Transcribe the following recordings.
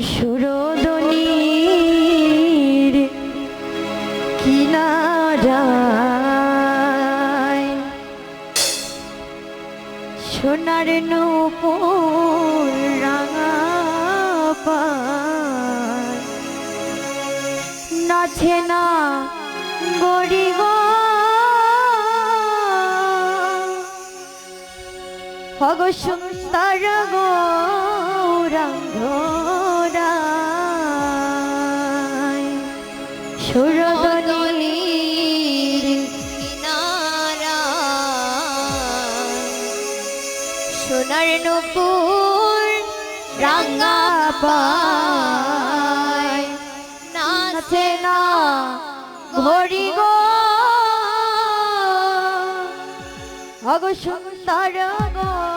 সুরদনির কিনারায় সোনার নূপুর রাঙা নাচে না গড়ি গো। হগ সুন্দর গৌরাঙ্গ। সোনার নূপুর রাঙা নাচে না ঘড়ি গো। অগ সুন্দর গৌরাঙ্গরা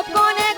গোপনে